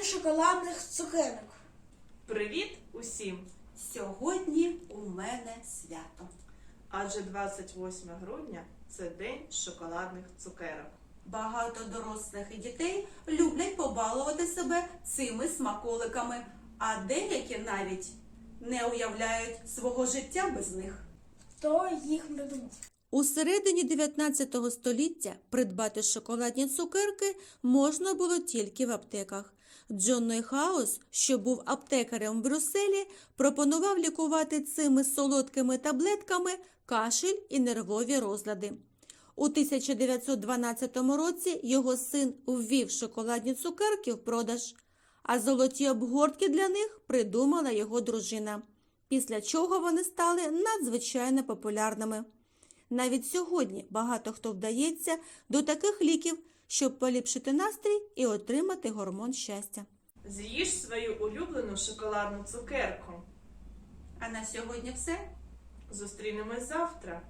шоколадних цукерок. Привіт усім! Сьогодні у мене свято. Адже 28 грудня це день шоколадних цукерок. Багато дорослих і дітей люблять побалувати себе цими смаколиками, а деякі навіть не уявляють свого життя без них. Хто їх придумав? У середині 19 століття придбати шоколадні цукерки можна було тільки в аптеках. Джон Нойхаус, що був аптекарем в Брюсселі, пропонував лікувати цими солодкими таблетками кашель і нервові розлади. У 1912 році його син ввів шоколадні цукерки в продаж, а золоті обгортки для них придумала його дружина, після чого вони стали надзвичайно популярними. Навіть сьогодні багато хто вдається до таких ліків, щоб поліпшити настрій і отримати гормон щастя. З'їж свою улюблену шоколадну цукерку. А на сьогодні все. Зустрінемось завтра.